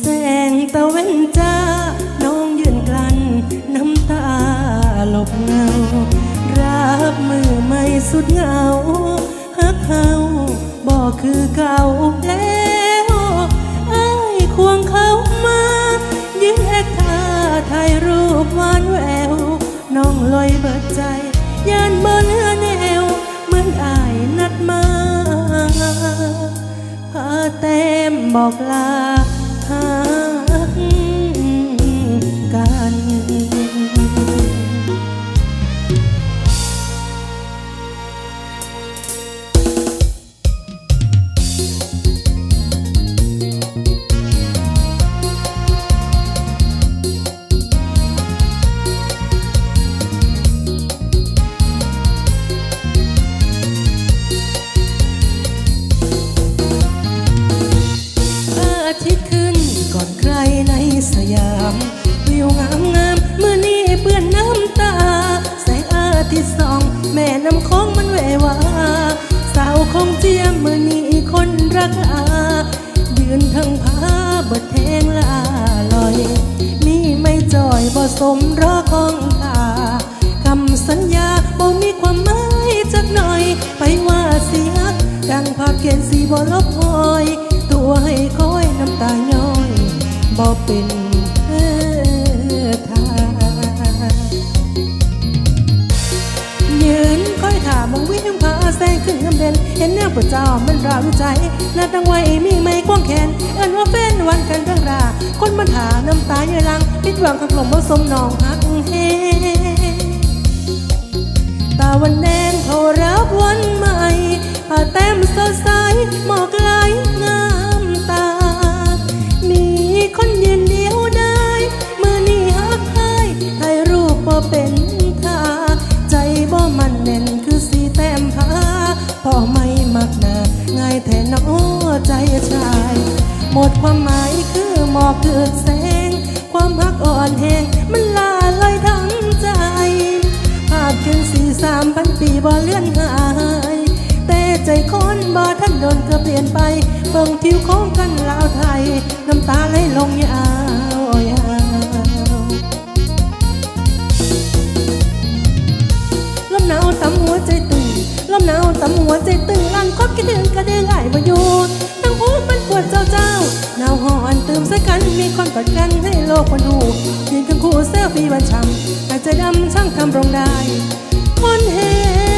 แสงตะเวนจ้า น้องยืนกลั้นน้ำตาหลบเงา รับมือไม่สุดเหงาฮักเฮาบอกคือเก่าแล้วไอ้ายควงเขามายืนแอกท่าถ่ายรูปหวานแวว น้องลอยเบิดใจยานเบนเรือแนว เหมือนอายนัดมาพาแต้มบอกลา สาวคงเจียมเมื่อนี้คนรักอายืนทั้งพาบดแทงลาลอย นี่ไม่จอยบ่สมรอของตาคำสัญญาบ่มีความหมายจักหน่อย ไปว่าเสียดังภาพเขียนสีบ่ลบหอย ตัวให้คอยน้ำตาย้อยบ่เป็น เห็นแนวปวดเจ้ามันราวใจนาตั้งไว้มีไม่กว้างแขนเอินว่าแฟนวันกันเรื่องรา คนมันหาน้ำตาเยลังพิดหวังขังลมผสมนองหักเฮตาวันแดงเขารับวันมา หมอกเกิดแสง ความฮักอ่อนแหงมันลาลอยทั้งใจ ภาพคืนสี่สามพันปีบ่เลื่อนหาย แต่ใจคนบ่ท่านโดนก็เปลี่ยนไปเบิ่งทิวของกันลาวไทย น้ำตาไหลลงยาวยาวลมหนาวตำหัวใจตึงลมหนาวตำหัวใจตึงลังคบคิดถึงกระเดือไหลมาอยู่ทั้งหูมันปวดเจ้าเจ้ มสักกันมีคนกอดกันให้โลกคนดูยืนกันคู่เซลฟี่วันช่ำอายใจดำช่างทำรงได้ คนเห็